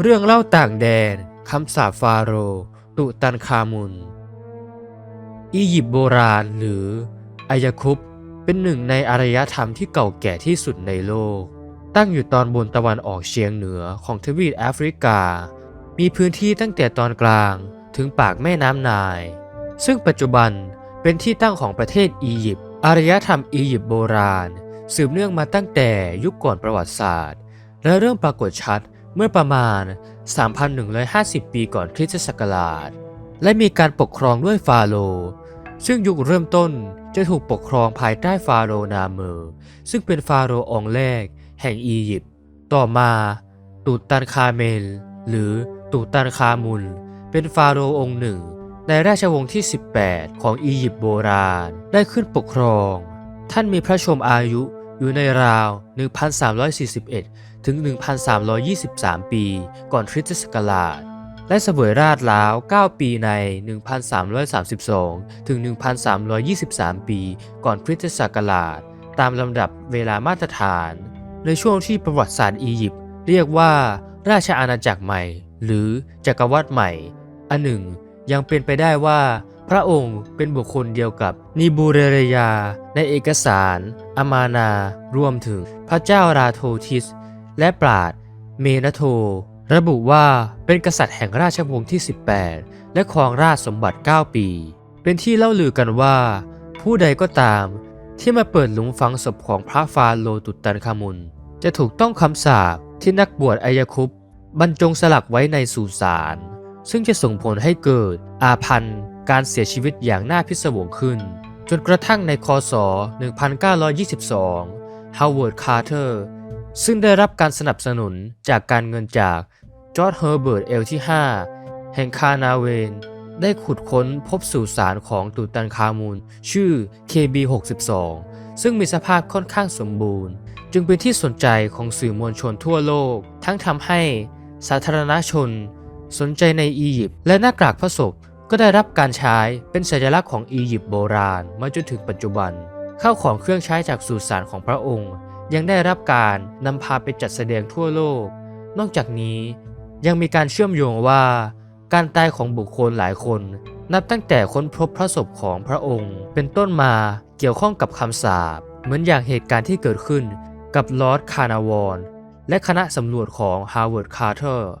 เรื่องเล่าต่างแดน คำสาปฟาโรห์ตุตันคามุน อียิปต์โบราณหรืออายคุปเป็นหนึ่งในอารยธรรมที่เก่าแก่ที่สุดในโลก ตั้งอยู่ตอนบนตะวันออกเฉียงเหนือของทวีปแอฟริกา มีพื้นที่ตั้งแต่ตอนกลางถึงปากแม่น้ำนาย ซึ่งปัจจุบันเป็นที่ตั้งของประเทศอียิปต์ อารยธรรมอียิปต์โบราณ สืบเนื่องมาตั้งแต่ยุคก่อนประวัติศาสตร์ และเริ่มปรากฏชัด เมื่อประมาณ 3,150 ปีก่อนคริสตศักราช และมีการปกครองด้วยฟาโรห์ซึ่งยุคเริ่มต้นจะถูกปกครองภายใต้ฟาโรห์นาเมอร์ซึ่งเป็นฟาโรห์องค์แรก แห่งอียิปต์ต่อมาตูตันคาเมลหรือตูตันคามุน เป็นฟาโรห์องค์หนึ่ง ในราชวงศ์ที่ 18 ของอียิปต์โบราณได้ขึ้นปกครอง ท่านมีพระชมอายุ อยู่ในราว 1,341 ถึง 1,323 ปี ก่อนคริสตศักราช และเสวยราชแล้ว 9 ปีใน 1,332 ถึง 1,323 ปี ก่อนคริสตศักราช ตามลำดับเวลามาตรฐาน ในช่วงที่ประวัติศาสตร์อียิปต์เรียกว่า ราชอาณาจักรใหม่ หรือจักรวรรดิใหม่ อันหนึ่ง ยังเป็นไปได้ว่า พระองค์เป็นบุคคลเดียวกับนิบูเรเรยา ในเอกสารอามานา รวมถึงพระเจ้าราโททิส และปราดเมนโท ระบุว่าเป็นกษัตริย์แห่งราชวงศ์ที่ 18 และครองราชสมบัติ 9 ปี เป็นที่เล่าลือกันว่า ผู้ใดก็ตามที่มาเปิดหลุมฝังศพของพระฟาโรตุตันคามุน จะถูกต้องคำสาปที่นักบวชอายคุปบรรจงสลักไว้ในสุสานซึ่งจะส่งผลให้เกิดอาพันธ์ การเสียชีวิตอย่างน่าพิศวงขึ้น จนกระทั่งในคศ 1922 ฮาวเวิร์ด คาร์เตอร์ ซึ่งได้รับการสนับสนุนจากการเงินจากจอร์จเฮอร์เบิร์ตเอลที่ 5 แห่งคานาเวน ได้ขุดค้นพบสุสานของตูตันคามูนชื่อ KB62 ซึ่งมีสภาพค่อนข้างสมบูรณ์ จึงเป็นที่สนใจของสื่อมวลชนทั่วโลก ทั้งทำให้สาธารณชน สนใจในอียิปต์และหน้ากากพระศพ ก็ได้รับการใช้เป็นสัญลักษณ์ของอียิปต์โบราณมาจนถึงปัจจุบัน ข้าวของเครื่องใช้จากสุสานของพระองค์ ยังได้รับการนำพาไปจัดแสดงทั่วโลก นอกจากนี้ยังมีการเชื่อมโยงว่า การตายของบุคคลหลายคน นับตั้งแต่ค้นพบพระศพของพระองค์ เป็นต้นมาเกี่ยวข้องกับคำสาปเหมือนอย่างเหตุการณ์ที่เกิดขึ้นกับลอร์ดคาร์นาวอนและคณะสำรวจของฮาวเวิร์ดคาร์เตอร์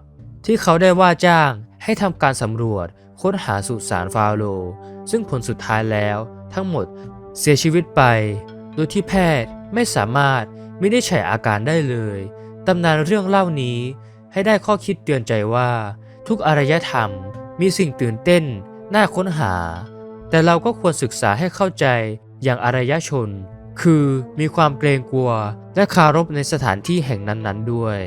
ที่เขาได้ว่าจ้าง ให้ทำการสำรวจค้นหาสุสานฟาโรห์ซึ่งผลสุดท้ายแล้วทั้งหมดเสียชีวิตไป โดยที่แพทย์ไม่สามารถวินิจฉัยอาการได้เลย ตำนานเรื่องเล่านี้ให้ได้ข้อคิดเตือนใจว่า ทุกอารยธรรมมีสิ่งตื่นเต้น น่าค้นหา แต่เราก็ควรศึกษาให้เข้าใจอย่างอารยชน คือมีความเกรงกลัวและคารพในสถานที่แห่งนั้นๆด้วย